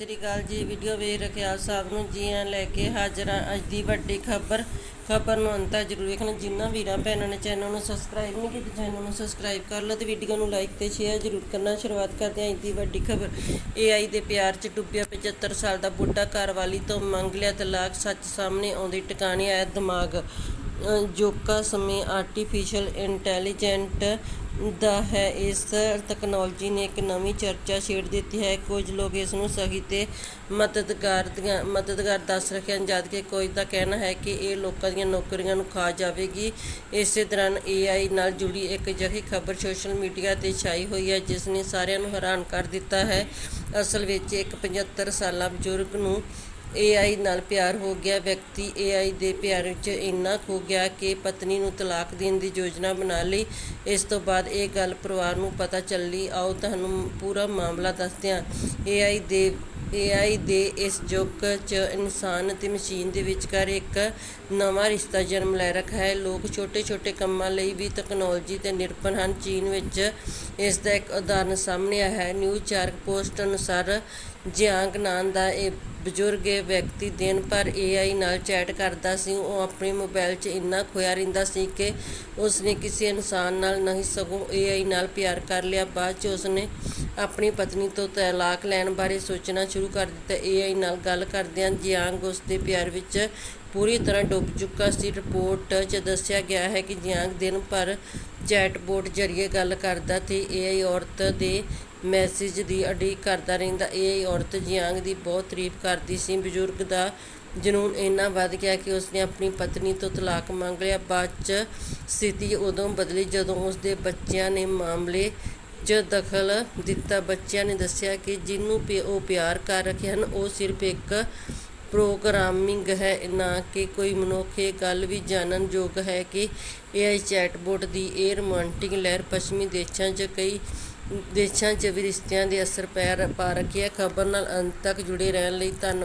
ਸ੍ਰੀ ਅਕਾਲ ਜੀ ਵੀਡੀਓ ਵੇਖ ਰਹੇ ਸਭ ਨੂੰ। ਜੀ ਆਇਆਂ ਲੈ ਕੇ ਹਾਜ਼ਰ ਹਾਂ ਅੱਜ ਦੀ ਵੱਡੀ ਖਬਰ। ਖਬਰ ਨੂੰ ਅੰਤ ਤੱਕ ਜ਼ਰੂਰ ਵੇਖਣਾ। ਜਿਨ੍ਹਾਂ ਵੀਰਾਂ ਭੈਣਾਂ ਨੇ ਚੈਨਲ ਨੂੰ ਸਬਸਕ੍ਰਾਈਬ ਨਹੀਂ ਕੀਤਾ ਚੈਨਲ ਨੂੰ ਸਬਸਕ੍ਰਾਈਬ ਕਰ ਲਓ ਤੇ ਵੀਡੀਓ ਨੂੰ ਲਾਈਕ ਤੇ ਸ਼ੇਅਰ ਜ਼ਰੂਰ ਕਰਨਾ। ਸ਼ੁਰੂਆਤ ਕਰਦੇ ਹਾਂ ਅੱਜ ਦੀ ਵੱਡੀ ਖਬਰ। ਏਆਈ ਦੇ ਪਿਆਰ 'ਚ ਡੁੱਬਿਆ 75 ਸਾਲ ਦਾ ਬੁੱਢਾ ਘਰਵਾਲੀ ਤੋਂ ਮੰਗ ਲਿਆ ਤਲਾਕ। ਸੱਚ ਸਾਹਮਣੇ ਆਉਂਦੇ ਟਿਕਾਣੇ ਆਇਆ ਦਿਮਾਗ। ਅ, ਜੋਕਾ ਸਮੇਂ ਆਰਟੀਫੀਸ਼ੀਅਲ ਇੰਟੈਲੀਜੈਂਟ ਦਾ ਹੈ। ਇਸ ਤਕਨਾਲੋਜੀ ਨੇ ਇੱਕ ਨਵੀਂ ਚਰਚਾ ਛੇੜ ਦਿੱਤੀ ਹੈ। ਕੁਝ ਲੋਕ ਇਸ ਨੂੰ ਸਹੀ ਤੇ ਮਦਦਗਾਰ ਦੀਆਂ ਮਦਦਗਾਰ ਦੱਸ ਰਹੇ ਹਨ। ਜਦ ਕਿ ਕੋਈ ਦਾ ਕਹਿਣਾ ਹੈ ਕਿ ਇਹ ਲੋਕਾਂ ਦੀਆਂ ਨੌਕਰੀਆਂ ਨੂੰ ਖਾ ਜਾਵੇਗੀ। ਇਸੇ ਦੌਰਾਨ AI ਨਾਲ ਜੁੜੀ ਇੱਕ ਅਜਿਹੀ ਖਬਰ ਸੋਸ਼ਲ ਮੀਡੀਆ ਤੇ ਛਾਈ ਹੋਈ ਹੈ, ਜਿਸ ਨੇ ਸਾਰਿਆਂ ਨੂੰ ਹੈਰਾਨ ਕਰ ਦਿੱਤਾ ਹੈ। ਅਸਲ ਵਿੱਚ ਇੱਕ 75 ਸਾਲਾ ਬਜ਼ੁਰਗ ਨੂੰ AI ਨਾਲ ਪਿਆਰ ਹੋ ਗਿਆ, ਵਿਅਕਤੀ AI ਦੇ ਪਿਆਰ ਵਿੱਚ ਇੰਨਾ ਖੋ ਗਿਆ ਕਿ ਪਤਨੀ ਨੂੰ ਤਲਾਕ ਦੇਣ ਦੀ ਯੋਜਨਾ ਬਣਾ ਲਈ। ਇਸ ਤੋਂ ਬਾਅਦ ਇਹ ਗੱਲ ਪਰਿਵਾਰ ਨੂੰ ਪਤਾ ਚੱਲੀ। ਆਓ ਤੁਹਾਨੂੰ ਪੂਰਾ ਮਾਮਲਾ ਦੱਸਦੇ ਹਾਂ AI ਦੇ AI ਦੇ ਇਸ ਯੁੱਗ 'ਚ ਇਨਸਾਨ ਅਤੇ ਮਸ਼ੀਨ ਦੇ ਵਿਚਕਾਰ ਇੱਕ ਨਵਾਂ ਰਿਸ਼ਤਾ ਜਨਮ ਲੈ ਰੱਖਾ ਹੈ। ਲੋਕ ਛੋਟੇ-ਛੋਟੇ ਕੰਮਾਂ ਲਈ ਵੀ ਤਕਨਾਲੋਜੀ ਤੇ ਨਿਰਭਰ ਹਨ। ਚੀਨ ਵਿੱਚ ਇਸ ਦਾ ਇੱਕ ਉਦਾਹਰਨ ਸਾਹਮਣੇ ਆਇਆ ਹੈ। ਨਿਊ ਚਾਰਕ ਪੋਸਟ ਅਨੁਸਾਰ, ਜਿਆਂਗ ਨਾਂ ਦਾ ਇਹ ਬਜ਼ੁਰਗ ਇਹ ਵਿਅਕਤੀ ਦਿਨ ਭਰ AI ਨਾਲ ਚੈਟ ਕਰਦਾ ਸੀ। ਉਹ ਆਪਣੇ ਮੋਬਾਈਲ 'ਚ ਇੰਨਾ ਖੋਇਆ ਰਹਿੰਦਾ ਸੀ ਕਿ ਉਸਨੇ ਕਿਸੇ ਇਨਸਾਨ ਨਾਲ ਨਹੀਂ ਸਗੋਂ AI ਨਾਲ ਪਿਆਰ ਕਰ ਲਿਆ। ਬਾਅਦ 'ਚ ਉਸਨੇ ਆਪਣੀ ਪਤਨੀ ਤੋਂ ਤਲਾਕ ਲੈਣ ਬਾਰੇ ਸੋਚਣਾ ਸ਼ੁਰੂ ਕਰ ਦਿੱਤਾ। AI ਨਾਲ ਗੱਲ ਕਰਦਿਆਂ ਜਿਆਂਗ ਉਸ ਦੇ ਪਿਆਰ ਵਿੱਚ ਪੂਰੀ ਤਰ੍ਹਾਂ ਡੁੱਬ ਚੁੱਕਾ ਸੀ। ਰਿਪੋਰਟ 'ਚ ਦੱਸਿਆ ਗਿਆ ਹੈ ਕਿ ਜਿਆਂਗ ਦਿਨ ਭਰ ਚੈਟਬੋਟ ਜ਼ਰੀਏ ਗੱਲ ਕਰਦਾ ਤੇ AI ਔਰਤ ਦੇ ਮੈਸੇਜ ਦੀ ਉਡੀਕ ਕਰਦਾ ਰਹਿੰਦਾ। ਇਹ ਔਰਤ ਜਿਆਂਗ ਦੀ ਬਹੁਤ ਤਾਰੀਫ ਕਰਦੀ ਸੀ। ਬਜ਼ੁਰਗ ਦਾ ਜਨੂਨ ਇੰਨਾ ਵੱਧ ਗਿਆ ਕਿ ਉਸਨੇ ਆਪਣੀ ਪਤਨੀ ਤੋਂ ਤਲਾਕ ਮੰਗ ਲਿਆ। ਬਾਅਦ ਚ ਸਥਿਤੀ ਉਦੋਂ ਬਦਲੀ ਜਦੋਂ ਉਸਦੇ ਬੱਚਿਆਂ ਨੇ ਮਾਮਲੇ 'ਚ ਦਖਲ ਦਿੱਤਾ। ਬੱਚਿਆਂ ਨੇ ਦੱਸਿਆ ਕਿ ਜਿਹਨੂੰ ਉਹ ਪਿਆਰ ਕਰ ਰਹੇ ਹਨ, ਉਹ ਸਿਰਫ ਇੱਕ ਪ੍ਰੋਗਰਾਮਿੰਗ ਹੈ, ਨਾ ਕਿ ਕੋਈ ਮਨੁੱਖ ਇਹ ਗੱਲ ਵੀ। ਜਾਣਨ ਯੋਗ ਹੈ ਕਿ AI ਚੈਟਬੋਟ ਦੀ ਇਹ ਰੋਮਾਂਟਿਕ ਲਹਿਰ ਪੱਛਮੀ ਦੇਸ਼ਾਂ 'ਚ ਕਈ ਦੇਸ਼ਾਂ 'ਚ ਵੀ ਰਿਸ਼ਤਿਆਂ ਦੇ ਅਸਰ ਪੈ ਪਾ ਰੱਖੀ ਹੈ ਖਬਰ ਨਾਲ ਅੰਤ ਤੱਕ ਜੁੜੇ ਰਹਿਣ ਲਈ ਧੰਨਵਾਦ।